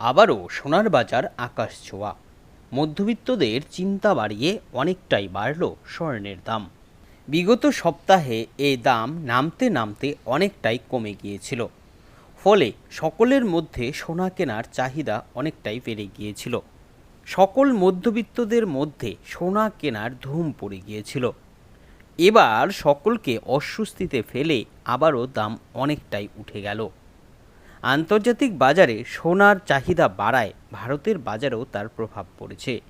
আবারও সোনার বাজার আকাশ ছোঁয়া। মধ্যবিত্তদের চিন্তা বাড়িয়ে অনেকটাই বাড়ল স্বর্ণের দাম। বিগত সপ্তাহে এ দাম নামতে নামতে অনেকটাই কমে গিয়েছিল। ফলে সকলের মধ্যে সোনা কেনার চাহিদা অনেকটাই বেড়ে গিয়েছিল। সকল মধ্যবিত্তদের মধ্যে সোনা কেনার ধুম পড়ে গিয়েছিল। এবার সকলকে অস্বস্তিতে ফেলে আবারও দাম অনেকটাই উঠে গেল। আন্তর্জাতিক বাজারে সোনার চাহিদা বাড়ায়, ভারতের বাজারেও তার প্রভাব পড়েছে।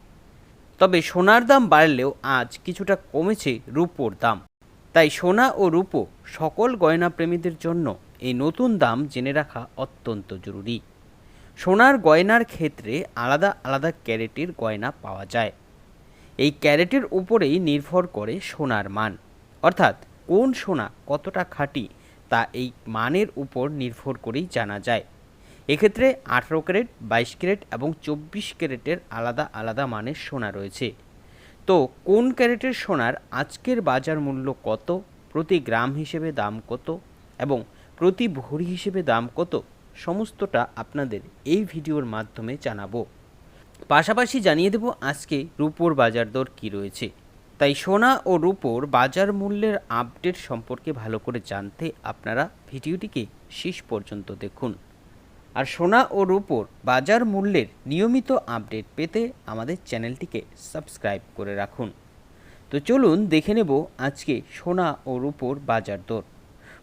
তবে সোনার দাম বাড়লেও আজ কিছুটা কমেছে রূপোর দাম। তাই সোনা ও রূপো সকল গয়না প্রেমীদের জন্য এই নতুন দাম জেনে রাখা অত্যন্ত জরুরি। সোনার গয়নার ক্ষেত্রে আলাদা আলাদা ক্যারেটের গয়না পাওয়া যায়। এই ক্যারেটের উপরেই নির্ভর করে সোনার মান। অর্থাৎ কোন সোনা কতটা খাঁটি তা এই মানের উপর নির্ভর করেই জানা যায়। এক্ষেত্রে আঠেরো ক্যারেট, বাইশ ক্যারেট এবং চব্বিশ ক্যারেটের আলাদা আলাদা মানের সোনা রয়েছে। তো কোন ক্যারেটের সোনার আজকের বাজার মূল্য কত, প্রতি গ্রাম হিসেবে দাম কত এবং প্রতি ভরি হিসেবে দাম কত, সমস্তটা আপনাদের এই ভিডিওর মাধ্যমে জানাব। পাশাপাশি জানিয়ে দেব আজকে রূপোর বাজার দর কী রয়েছে। তাই সোনা ও রূপোর বাজার মূল্যের আপডেট সম্পর্কে ভালো করে জানতে আপনারা ভিডিওটিকে শেষ পর্যন্ত দেখুন। আর সোনা ও রূপোর বাজার মূল্যের নিয়মিত আপডেট পেতে আমাদের চ্যানেলটিকে সাবস্ক্রাইব করে রাখুন। তো চলুন দেখে নেব আজকে সোনা ও রূপোর বাজার দর।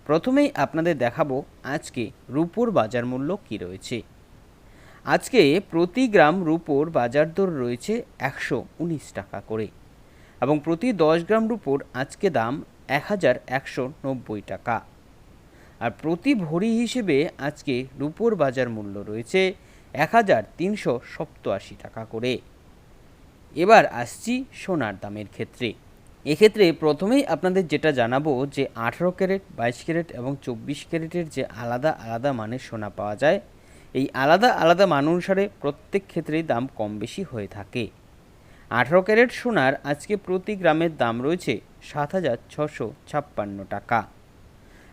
প্রথমেই আপনাদের দেখাবো আজকে রূপোর বাজার মূল্য কী রয়েছে। আজকে প্রতি গ্রাম রূপোর বাজার দর রয়েছে একশো উনিশ টাকা করে। এবং প্রতি দশ গ্রাম রুপোর আজকে দাম এক হাজার একশো নব্বই টাকা। আর প্রতি ভরি হিসেবে আজকে রুপোর বাজার মূল্য রয়েছে এক হাজার তিনশো সপ্তআশি টাকা করে। এবার আসছি সোনার দামের ক্ষেত্রে। এক্ষেত্রে প্রথমেই আপনাদের যেটা জানাব যে আঠেরো ক্যারেট, বাইশ ক্যারেট এবং চব্বিশ ক্যারেটের যে আলাদা আলাদা মানের সোনা পাওয়া যায়, এই আলাদা আলাদা মান অনুসারে প্রত্যেক ক্ষেত্রেই দাম কম বেশি হয়ে থাকে। আঠেরো ক্যারেট সোনার আজকে প্রতি গ্রামের দাম রয়েছে সাত হাজার ছশো ছাপ্পান্ন টাকা।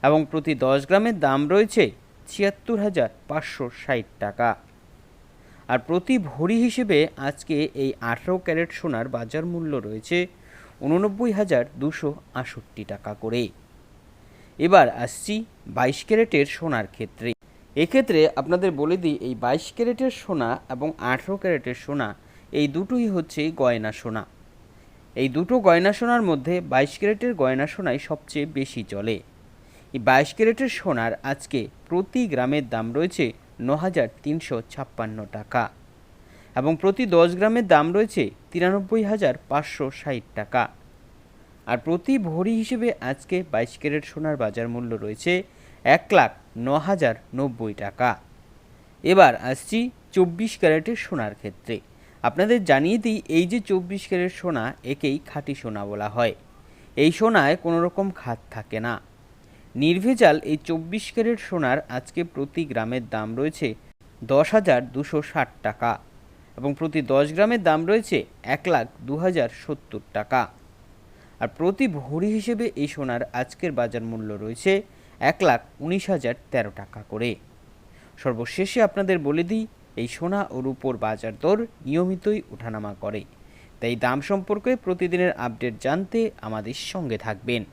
এবং প্রতি দশ গ্রামের দাম রয়েছে ছিয়াত্তর হাজার পাঁচশো ষাট টাকা। আর প্রতি ভরি হিসেবে আজকে এই আঠেরো ক্যারেট সোনার বাজার মূল্য রয়েছে উননব্বই হাজার দুশো আষট্টি টাকা করে। এবার আসছি বাইশ ক্যারেটের সোনার ক্ষেত্রে। এক্ষেত্রে আপনাদের বলে দিই, এই বাইশ ক্যারেটের সোনা এবং আঠেরো ক্যারেটের সোনা এই দুটোই হচ্ছে গয়না সোনা। এই দুটো গয়না সোনার মধ্যে বাইশ ক্যারেটের গয়না সোনাই সবচেয়ে বেশি চলে। এই বাইশ ক্যারেটের সোনার আজকে প্রতি গ্রামের দাম রয়েছে ন হাজার তিনশো ছাপ্পান্ন টাকা এবং প্রতি দশ গ্রামের দাম রয়েছে তিরানব্বই হাজার পাঁচশো ষাট টাকা। আর প্রতি ভরি হিসেবে আজকে বাইশ ক্যারেট সোনার বাজার মূল্য রয়েছে এক লাখ ন হাজার নব্বই টাকা। এবার আসছি চব্বিশ ক্যারেটের সোনার ক্ষেত্রে। আপনাদের জানিয়ে দিই, এই যে চব্বিশ ক্যারেট সোনা, একেই খাঁটি সোনা বলা হয়। এই সোনায় কোনো রকম খাত থাকে না। নির্ভেজাল এই চব্বিশ ক্যারেট সোনার আজকে প্রতি গ্রামের দাম রয়েছে দশ হাজার দুশো ষাট টাকা এবং প্রতি দশ গ্রামের দাম রয়েছে এক লাখ দু হাজার সত্তর টাকা। আর প্রতি ভরি হিসেবে এই সোনার আজকের বাজার মূল্য রয়েছে এক লাখ উনিশ হাজার তেরো টাকা করে। সর্বশেষে আপনাদের বলে দিই এই সোনা ও রূপোর বাজার দর নিয়মিতই ওঠানামা করে। তাই দাম সম্পর্কে প্রতিদিনের আপডেট জানতে আমাদের সঙ্গে থাকবেন।